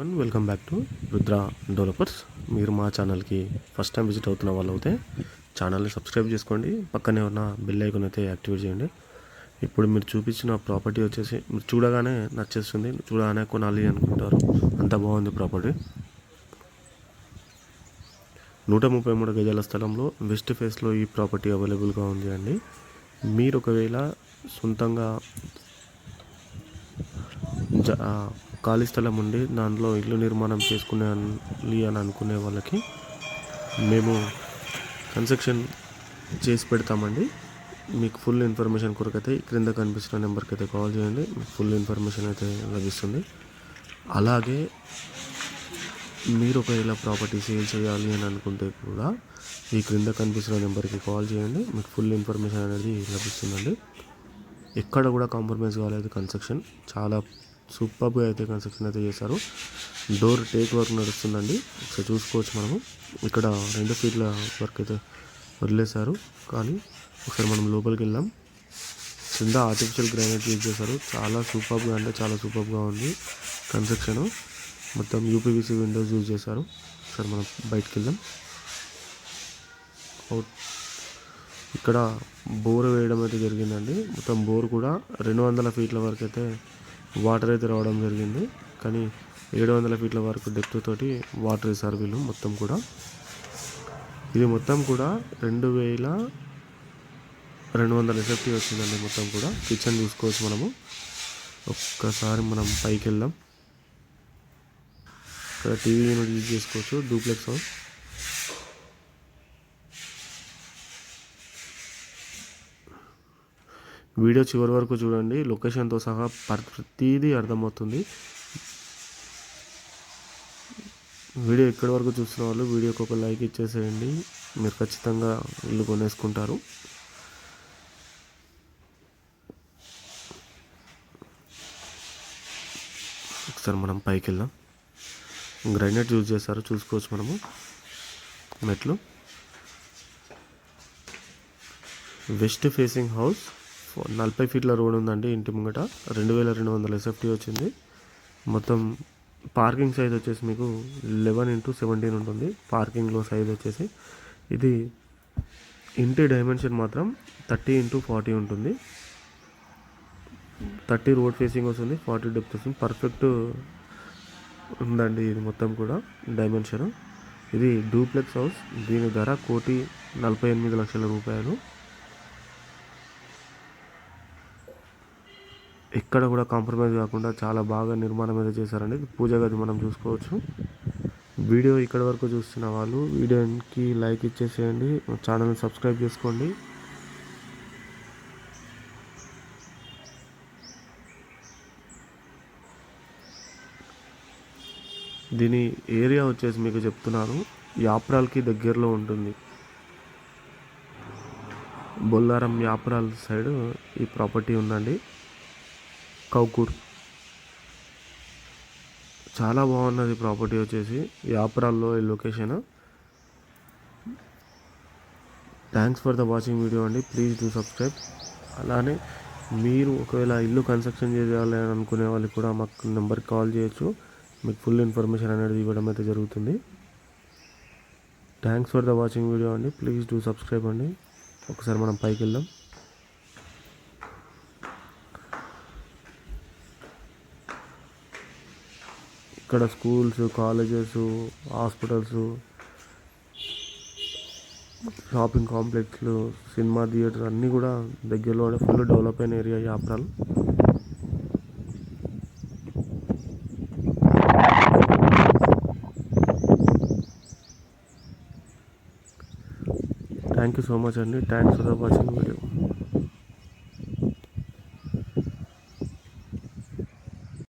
One welcome back to Rudra developers మీరు మా ఛానల్కి ఫస్ట్ టైం విజిట్ అవుతున్న వాళ్ళు అయితే ఛానల్ని సబ్స్క్రైబ్ చేసుకోండి. పక్కనే ఉన్న బెల్ ఐకాన్ అయితే యాక్టివేట్ చేయండి. ఇప్పుడు మీరు చూపించిన ప్రాపర్టీ వచ్చేసి మీరు చూడగానే నచ్చేస్తుంది. చూడగానే కొనాలి అనుకుంటారు. అంత బాగుంది ప్రాపర్టీ నూట ముప్పై మూడు గజాల స్థలంలో వెస్ట్ ఫేస్లో ఈ ప్రాపర్టీ అవైలబుల్గా ఉంది అండి. మీరు ఒకవేళ సొంతంగా జ ఖాళీ స్థలం ఉండి దాంట్లో ఇల్లు నిర్మాణం చేసుకునే అని అనుకునే వాళ్ళకి మేము కన్స్ట్రక్షన్ చేసి పెడతామండి. మీకు ఫుల్ ఇన్ఫర్మేషన్ కొరకు అయితే క్రింద కనిపిస్తున్న నెంబర్కి అయితే కాల్ చేయండి. మీకు ఫుల్ ఇన్ఫర్మేషన్ అయితే లభిస్తుంది. అలాగే మీరు ఒకవేళ ప్రాపర్టీ సేల్ చేయాలి అని అనుకుంటే కూడా ఈ క్రింద కనిపిస్తున్న నెంబర్కి కాల్ చేయండి. మీకు ఫుల్ ఇన్ఫర్మేషన్ అనేది లభిస్తుందండి. ఎక్కడ కూడా కాంప్రమైజ్ కాలేదు కన్స్ట్రక్షన్. చాలా సూపర్గా అయితే కన్స్ట్రక్షన్ అయితే చేశారు. డోర్ టేక్ వర్క్ నడుస్తుందండి. ఒకసారి చూసుకోవచ్చు మనము. ఇక్కడ రెండు ఫీట్ల వర్క్ అయితే వదిలేశారు. కానీ ఒకసారి మనం లోపలికి వెళ్ళాం కింద ఆర్టిఫిషియల్ గ్రానైట్ యూజ్ చేశారు. చాలా సూపర్గా అంటే చాలా సూపర్గా ఉంది కన్స్ట్రక్షన్ మొత్తం యూపీవీసీ విండోస్ యూజ్ చేశారు. ఒకసారి మనం బయటికి వెళ్దాం. అవుట్. ఇక్కడ బోర్ వేయడం అయితే జరిగిందండి. మొత్తం బోర్ కూడా రెండు వందల ఫీట్ల వరకు అయితే వాటర్ అయితే రావడం జరిగింది. కానీ ఏడు వందల ఫీట్ల వరకు డెప్త్ తోటి వాటర్ వేసారు వీళ్ళు మొత్తం కూడా. ఇది మొత్తం కూడా రెండు వేల రెండు వందల ఎఫెక్టివ్ వచ్చిందండి మొత్తం కూడా. కిచెన్ చూసుకోవచ్చు మనము. ఒక్కసారి మనం పైకి వెళ్దాం. ఇక్కడ టీవీ యూనిట్ యూజ్ చేసుకోవచ్చు. డూప్లెక్స్ హౌస్ వీడియో చివరి వరకు చూడండి. లొకేషన్తో సహా ప్రతిదీ అర్థమవుతుంది. వీడియో ఇక్కడి వరకు చూస్తున్న వాళ్ళు వీడియోకి ఒక లైక్ ఇచ్చేసేయండి. మీరు ఖచ్చితంగా ఇల్లు కొనేసుకుంటారు. ఒకసారి మనం పైకి వెళ్దాం. గ్రైనేట్ యూజ్ చేస్తారు చూసుకోవచ్చు మనము. మెట్లు. West facing house. నలభై ఫీట్ల రోడ్ ఉందండి ఇంటి ముంగట. రెండు వేల రెండు వందల ఎస్ఎఫ్టీ వచ్చింది. మొత్తం పార్కింగ్ సైజ్ వచ్చేసి మీకు లెవెన్ ఇంటూ సెవెంటీన్ ఉంటుంది. పార్కింగ్లో సైజ్ వచ్చేసి ఇది ఇంటి డైమెన్షన్ మాత్రం థర్టీ ఇంటూ ఫార్టీ ఉంటుంది. థర్టీ రోడ్ ఫేసింగ్ వస్తుంది ఫార్టీ డెప్త్ వస్తుంది. పర్ఫెక్ట్ ఉందండి ఇది మొత్తం కూడా డైమెన్షన్. ఇది డూప్లెక్స్ హౌస్. దీని ధర కోటి నలభై ఎనిమిది లక్షల రూపాయలు. ఎక్కడ కూడా కాంప్రమైజ్ కాకుండా చాలా బాగా నిర్మాణం అయితే చేశారండి. పూజ గది మనం చూసుకోవచ్చు. వీడియో ఇక్కడ వరకు చూస్తున్న వాళ్ళు వీడియోకి లైక్ ఇచ్చేసేయండి. ఛానల్ని సబ్స్క్రైబ్ చేసుకోండి. దీని ఏరియా వచ్చేసి మీకు చెప్తున్నాను. యాప్రాల్కి దగ్గరలో ఉంటుంది. బొల్లారం యాప్రాల్ సైడ్ ఈ ప్రాపర్టీ ఉందండి. కౌకూర్. చాలా బాగున్నది ప్రాపర్టీ వచ్చేసి. యాప్రాల్లో ఈ location. Thanks for the watching video అండి. Please do subscribe. అలానే మీరు ఒకవేళ ఇల్లు కన్స్ట్రక్షన్ చేయాలి అని అనుకునే వాళ్ళకి కూడా మాకు నెంబర్కి కాల్ చేయొచ్చు. మీకు ఫుల్ ఇన్ఫర్మేషన్ అనేది ఇవ్వడం అయితే జరుగుతుంది. Thanks for the watching video అండి. ప్లీజ్ డూ సబ్స్క్రైబ్ అండి. ఒకసారి మనం పైకి వెళ్దాం ఇక్కడ స్కూల్స్ కాలేజెస్ హాస్పిటల్స్ షాపింగ్ కాంప్లెక్స్లు సినిమా థియేటర్ అన్నీ కూడా దగ్గరలో ఫుల్ డెవలప్ అయిన area Yapral thank you so much అండి. Thanks for the watching video